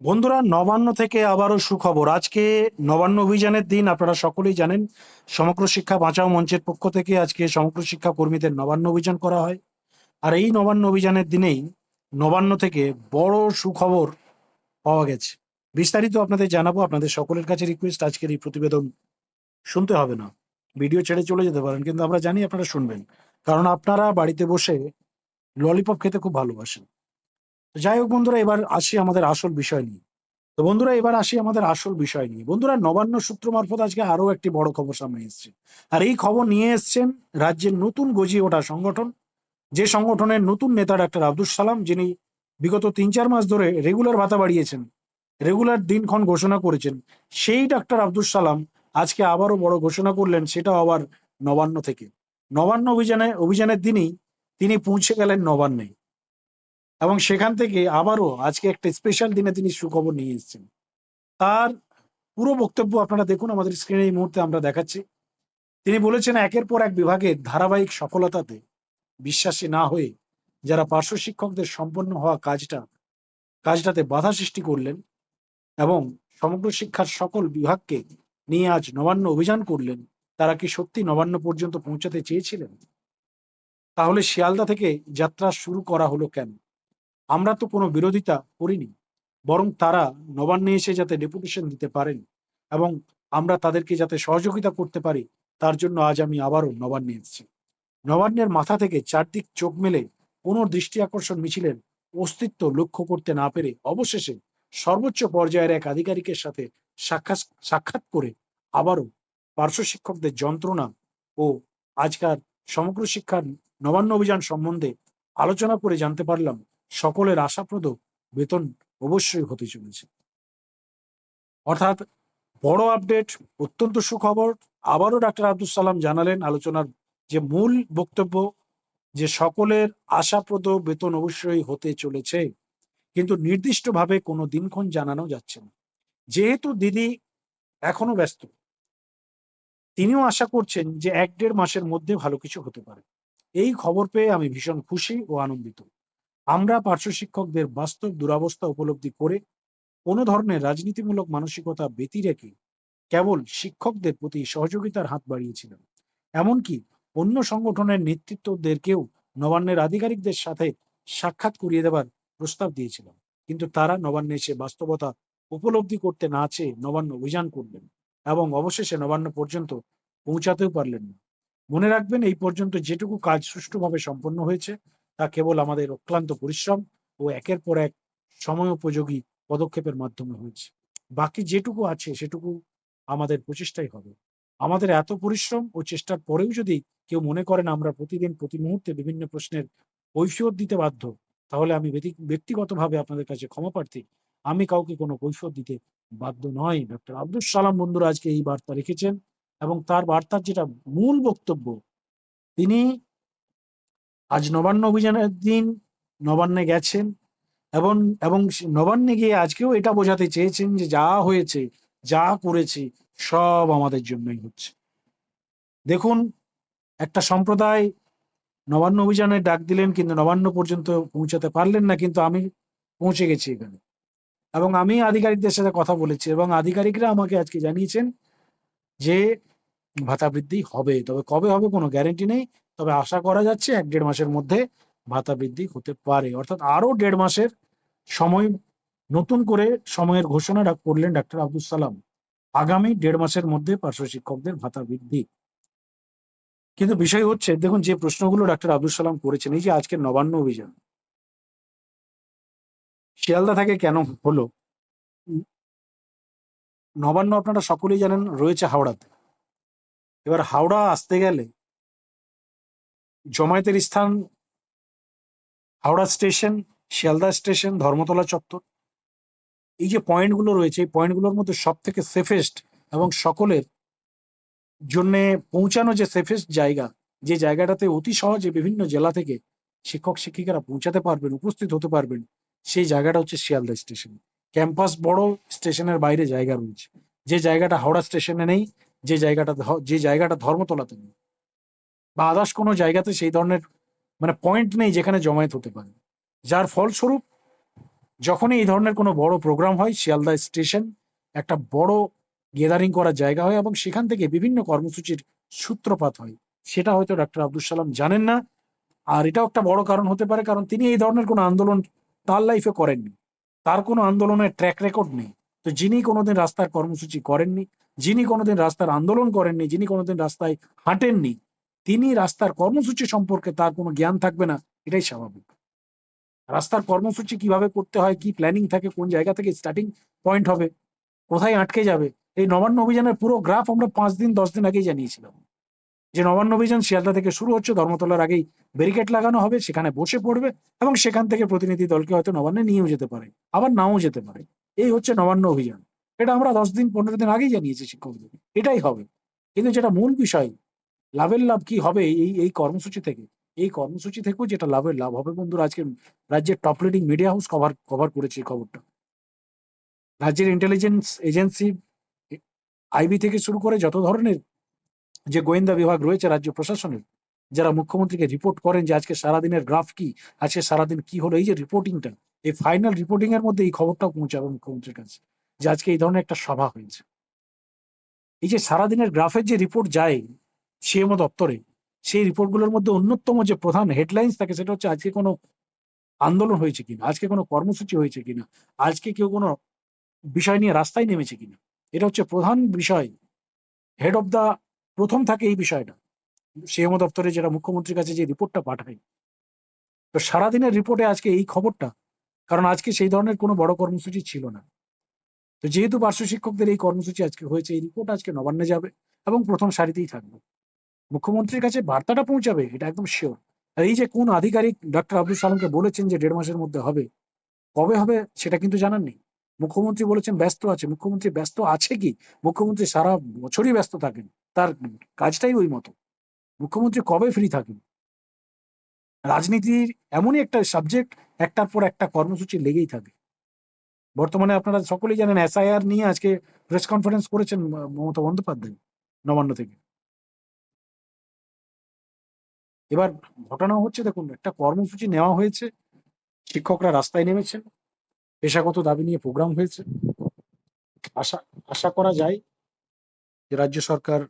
বন্ধুরা, নবান্ন থেকে আবারও সুখবর। আজকে নবান্ন অভিযানের দিন আপনারা সকলেই জানেন, সমগ্র শিক্ষা বাঁচাও মঞ্চের পক্ষ থেকে আজকে সমগ্র শিক্ষা কর্মীদের নবান্ন অভিযান করা হয়। আর এই নবান্ন অভিযানের দিনেই নবান্ন থেকে বড় সুখবর পাওয়া গেছে। বিস্তারিত আপনাদের জানাব, আপনাদের সকলের কাছে রিকোয়েস্ট আজকের এই প্রতিবেদন শুনতে হবে না। ভিডিও ছেড়ে চলে যেতে পারেন, কিন্তু আমরা জানি আপনারা শুনবেন। কারণ আপনারা বাড়িতে বসে ললিপপ খেতে খুব ভালোবাসেন। যাই হোক বন্ধুরা, এবার আসি আমাদের আসল বিষয় নিয়ে। তো বন্ধুরা, এবার আসি আমাদের আসল বিষয় নিয়ে। বন্ধুরা, নবান্ন সূত্র মারফত আজকে আরও একটি বড় খবর সামনে এসেছে। আর এই খবর নিয়ে এসেছেন রাজ্যের নতুন গজিয়ে ওঠা সংগঠন, যে সংগঠনের নতুন নেতা ডাক্তার আব্দুল সালাম, যিনি বিগত তিন চার মাস ধরে রেগুলার ভাতা বাড়িয়েছেন রেগুলার দিনক্ষণ ঘোষণা করেছেন, সেই ডাক্তার আব্দুল সালাম আজকে আবারও বড় ঘোষণা করলেন সেটাও আবার নবান্ন থেকে। নবান্ন অভিযানে, অভিযানের দিনই তিনি পৌঁছে গেলেন নবান্নে। এবং সেখান থেকে আবারও আজকে একটা স্পেশাল দিনে তিনি সুখবর নিয়ে এসেছেন। তার পুরো বক্তব্য আপনারা দেখুন, আমাদের স্ক্রিনে এই মুহূর্তে আমরা দেখাচ্ছি। তিনি বলেছেন, একের পর এক বিভাগের ধারাবাহিক সফলতাতে বিশ্বাসী না হয়ে যারা পার্শ্ব শিক্ষকদের সম্পন্ন হওয়া কাজটা, কাজটাতে বাধা সৃষ্টি করলেন এবং সমগ্র শিক্ষার সকল বিভাগকে নিয়ে আজ নবান্ন অভিযান করলেন, তারা কি সত্যি নবান্ন পর্যন্ত পৌঁছাতে চেয়েছিলেন? তাহলে শিয়ালদা থেকে যাত্রা শুরু করা হলো কেন? আমরা তো কোনো বিরোধিতা করিনি, বরং তারা নবান্নে এসে যাতে ডেপুটেশন দিতে পারেন এবং আমরা তাদেরকে যাতে সহযোগিতা করতে পারি, তার জন্য আজ আমি আবারও নবান্নে এসেছি। নবান্নের মাথা থেকে চারদিক চোখ মেলে কোনো দৃষ্টি আকর্ষণ মিছিলের অস্তিত্ব লক্ষ্য করতে না পেরে অবশেষে সর্বোচ্চ পর্যায়ের এক আধিকারিকের সাথে সাক্ষাৎ সাক্ষাৎ করে আবারও পার্শ্ব শিক্ষকদের যন্ত্রণা ও আজকার সমগ্র শিক্ষার নবান্ন অভিযান সম্বন্ধে আলোচনা করে জানতে পারলাম সকলের আশাপ্রদ বেতন অবশ্যই হতে চলেছে। অর্থাৎ বড় আপডেট অত্যন্ত সুখবর। আবারও ডাক্তার আব্দুল সালাম জানালেন আলোচনার যে মূল বক্তব্য, যে সকলের আশাপ্রদ বেতন অবশ্যই হতে চলেছে। কিন্তু নির্দিষ্টভাবে কোনো দিনক্ষণ জানানো যাচ্ছে না। যেহেতু দিদি এখনও ব্যস্ত, তিনিও আশা করছেন যে এক দেড় মাসের মধ্যে ভালো কিছু হতে পারে। এই খবর পেয়ে আমি ভীষণ খুশি ও আনন্দিত। আমরা পার্শ্ব শিক্ষকদের বাস্তব দুরাবস্থা উপলব্ধি করে কোনো ধরনের রাজনীতিমূলক মানসিকতা ব্যতি রেখে কেবল শিক্ষকদের প্রতি সহযোগিতার হাত বাড়িয়েছিলাম এমনকি অন্য সংগঠনের নেতৃত্বদেরকেও নবান্নের আধিকারিকদের সাথে সাক্ষাৎ করিয়ে দেবার প্রস্তাব দিয়েছিলাম কিন্তু তারা নবান্নে এসে বাস্তবতা উপলব্ধি করতে না চেয়ে নবান্ন অভিযান করলেন এবং অবশেষে নবান্ন পর্যন্ত পৌঁছাতেও পারলেন না। মনে রাখবেন, এই পর্যন্ত যেটুকু কাজ সুষ্ঠুভাবে সম্পন্ন হয়েছে তা কেবল আমাদের অক্লান্ত পরিশ্রম ও একের পর এক সময় উপযোগী পদক্ষেপের মাধ্যমে হয়েছে। বাকি যেটুকু আছে সেটুকু আমাদের প্রচেষ্টাই হবে। আমাদের এত পরিশ্রম ও চেষ্টার পরেও যদি কেউ মনে করেন আমরা প্রতিদিন, প্রতি মুহূর্তে বিভিন্ন প্রশ্নের কৈফিয়ত দিতে বাধ্য, তাহলে আমি ব্যক্তি- ব্যক্তিগতভাবে আপনাদের কাছে ক্ষমা প্রার্থী। আমি কাউকে কোনো কৈফিয়ত দিতে বাধ্য নয় ডক্টর আব্দুল সালাম বন্ধুরা আজকে এই বার্তা রেখেছেন এবং তার বার্তার যেটা মূল বক্তব্য, তিনি আজ নবান্ন অভিযানের দিন নবান্নে গেছেন এবং এবং নবান্নে গিয়ে আজকেও এটা বোঝাতে চেয়েছেন যে যা হয়েছে, যা করেছি, সব আমাদের জন্যই হচ্ছে। দেখুন, একটা সম্প্রদায় নবান্ন অভিযানে ডাক দিলেন কিন্তু নবান্ন পর্যন্ত পৌঁছাতে পারলেন না, কিন্তু আমি পৌঁছে গেছি এখানে। এবং আমি আধিকারিকদের সাথে কথা বলেছি এবং আধিকারিকরা আমাকে আজকে জানিয়েছেন যে ভাতা বৃদ্ধি হবে, তবে কবে হবে কোনো গ্যারেন্টি নেই। তবে আশা করা যাচ্ছে এক দেড় মাসের মধ্যে ভাতা বৃদ্ধি হতে পারে। অর্থাৎ আরও দেড় মাসের সময় নতুন করে সময়ের ঘোষণা করলেন ডাক্তার আব্দুল সালাম। আগামী দেড় মাসের মধ্যে পার্শ্ব শিক্ষকদের ভাতা বৃদ্ধি। কিন্তু বিষয় হচ্ছে, দেখুন, যে প্রশ্নগুলো ডাক্তার আব্দুল সালাম করেছেন, এই যে আজকের নবান্ন অভিযান। শিয়ালদা থেকে কেন হলো? নবান্ন আপনারা সকলেই জানেন, রয়েছে হাওড়াতে। এবার হাওড়া আসতে গেলে জমায়েতের স্থান হাওড়া স্টেশন, শিয়ালদা স্টেশন, ধর্মতলা চত্বর। এই যে পয়েন্টগুলো রয়েছে, এই পয়েন্টগুলোর মধ্যে সব থেকে সেফেস্ট এবং সকলের জন্য পৌঁছানো যে সেফেস্ট জায়গা, যে জায়গাটাতে অতি সহজে বিভিন্ন জেলা থেকে শিক্ষক, শিক্ষিকারা পৌঁছাতে পারবেন, উপস্থিত হতে পারবেন, সেই জায়গাটা হচ্ছে শিয়ালদা স্টেশন। ক্যাম্পাস বড়, স্টেশনের বাইরে জায়গা রয়েছে। যে জায়গাটা হাওড়া স্টেশনে নেই, যে জায়গাটা যে জায়গাটা ধর্মতলাতে নেই। বা আদার্স কোনো জায়গাতে সেই ধরনের মানে পয়েন্ট নেই যেখানে জমায়েত হতে পারে। যার ফলস্বরূপ, যখনই এই ধরনের কোনো বড় প্রোগ্রাম হয়, শিয়ালদা স্টেশন একটা বড় গেদারিং করার জায়গা হয় এবং সেখান থেকে বিভিন্ন কর্মসূচির সূত্রপাত হয়। সেটা হয়তো ডক্টর আব্দুল সালাম জানেন না। আর এটাও একটা বড় কারণ হতে পারে, কারণ তিনি এই ধরনের কোনো আন্দোলন তার লাইফে করেননি। তার কোনো আন্দোলনের ট্র্যাক রেকর্ড নেই। তো যিনি কোনোদিন রাস্তার কর্মসূচি করেননি, যিনি কোনোদিন রাস্তার আন্দোলন করেননি, যিনি কোনোদিন রাস্তায় হাঁটেননি তিনি রাস্তার কর্মসূচি সম্পর্কে তার কোনো জ্ঞান থাকবে না, এটাই স্বাভাবিক। রাস্তার কর্মসূচি কীভাবে করতে হয়, কি প্ল্যানিং থাকে, কোন জায়গা থেকে স্টার্টিং পয়েন্ট হবে, কোথায় আটকে যাবে, এই নবান্ন অভিযানের পুরো গ্রাফ আমরা পাঁচ দিন, দশ দিন আগেই জানিয়েছিলাম। যে নবান্ন অভিযান শিয়ালদা থেকে শুরু হচ্ছে, ধর্মতলার আগেই ব্যারিকেড লাগানো হবে, সেখানে বসে পড়বে এবং সেখান থেকে প্রতিনিধি দলকে হয়তো নবান্নে নিয়েও যেতে পারে, আবার নাও যেতে পারে। এই হচ্ছে নবান্ন অভিযান। এটা আমরা দশ দিন, পনেরো দিন আগেই জানিয়েছি শিক্ষকদের। এটাই হবে। কিন্তু যেটা মূল বিষয় লাভের লাভ কি হবে এই এই কর্মসূচি থেকে? এই কর্মসূচি থেকেও যেটা লাভের লাভ হবে বন্ধুরা, আজকে রাজ্যের top leading media house cover cover করেছে এই খবরটা। রাজ্যের ইন্টেলিজেন্স এজেন্সি আইবি থেকে শুরু করে যত ধরনের যে গোয়েন্দা বিভাগ রয়েছে রাজ্য প্রশাসনের, যারা মুখ্যমন্ত্রীকে রিপোর্ট করেন যে আজকে সারাদিনের গ্রাফ কি, আজকে সারাদিন কি হলো, এই যে রিপোর্টিংটা এই ফাইনাল রিপোর্টিং এর মধ্যে এই খবরটাও পৌঁছাবে মুখ্যমন্ত্রীর কাছে, যে আজকে এই ধরনের একটা সভা হয়েছে। এই যে সারাদিনের গ্রাফের যে রিপোর্ট যায় সিএমও দপ্তরে। সেই রিপোর্টগুলোর মধ্যে অন্যতম যে প্রধান হেডলাইন্স থাকে, সেটা হচ্ছে আজকে কোনো আন্দোলন হয়েছে কিনা, আজকে কোনো কর্মসূচি হয়েছে কিনা, আজকে কেউ কোনো বিষয় নিয়ে রাস্তায় নেমেছে কিনা। এটা হচ্ছে প্রধান বিষয়। হেড অফ দা প্রথম থাকে এই বিষয়টা। সিএমও দপ্তরে যেটা মুখ্যমন্ত্রীর কাছে যে রিপোর্টটা পাঠায়। তো সারাদিনের রিপোর্টে আজকে এই খবরটা, কারণ আজকে সেই ধরনের কোনো বড় কর্মসূচি ছিল না। তো যেহেতু পার্শ্ব শিক্ষকদের এই কর্মসূচি আজকে হয়েছে, এই রিপোর্ট আজকে নবান্নে যাবে এবং প্রথম সারিতেই থাকবে। মুখ্যমন্ত্রীর কাছে বার্তাটা পৌঁছাবে, এটা একদম শিওর আর এই যে কোন আধিকারিক ডক্টর আব্দুল সালামকে বলেছেন যে দেড় মাসের মধ্যে হবে, কবে হবে সেটা কিন্তু জানার নেই। মুখ্যমন্ত্রী বলেছেন ব্যস্ত আছে, মুখ্যমন্ত্রী ব্যস্ত আছে কি? মুখ্যমন্ত্রী সারা বছরই ব্যস্ত থাকেন, তার কাজটাই ওই মতো। মুখ্যমন্ত্রী কবে ফ্রি থাকেন? রাজনীতির এমনই একটা সাবজেক্ট একটার পর একটা কর্মসূচি লেগেই থাকে। বর্তমানে আপনারা সকলেই জানেন এসআইআর নিয়ে আজকে প্রেস কনফারেন্স করেছেন মমতা বন্দ্যোপাধ্যায়, নবান্ন থেকে। এবার ঘটনা হচ্ছে দেখুন একটা কর্মসূচি নেওয়া হয়েছে শিক্ষকরা রাস্তায় নেমেছেন পেশাগত দাবি নিয়ে প্রোগ্রাম হয়েছে। আশা আশা করা যায় যে রাজ্য সরকার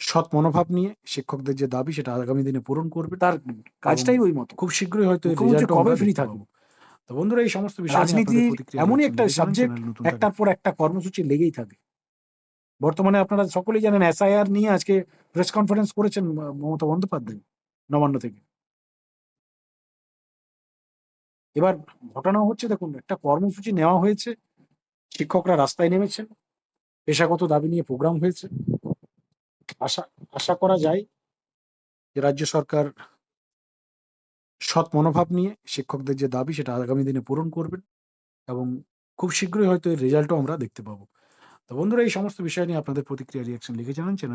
সৎ মনোভাব নিয়ে শিক্ষকদের যে দাবি সেটা আগামী দিনে পূরণ করবে। তার কাজটাই ওই মতো। খুব শীঘ্রই হয়তো কবে থাকবেন? পাবো। তো বন্ধুরা এই সমস্ত বিষয় রাজনীতির এমনই একটা সাবজেক্ট একটার পর একটা কর্মসূচি লেগেই থাকে। বর্তমানে আপনারা সকলেই জানেন এসআইআর নিয়ে আজকে প্রেস কনফারেন্স করেছেন মমতা বন্দ্যোপাধ্যায় নবান্ন থেকে। এবার ঘটনা হচ্ছে, দেখুন, একটা কর্মসূচি নেওয়া হয়েছে, শিক্ষকরা রাস্তায় নেমেছেন, পেশাগত দাবি নিয়ে প্রোগ্রাম হয়েছে। আশা আশা করা যায় যে রাজ্য সরকার সৎ মনোভাব নিয়ে শিক্ষকদের যে দাবি, সেটা আগামী দিনে পূরণ করবেন এবং খুব শীঘ্রই হয়তো এর রেজাল্টও আমরা দেখতে পাবো। তো বন্ধুরা এই সমস্ত বিষয় নিয়ে আপনাদের প্রতিক্রিয়া রিয়াকশন লিখে জানান চ্যানেল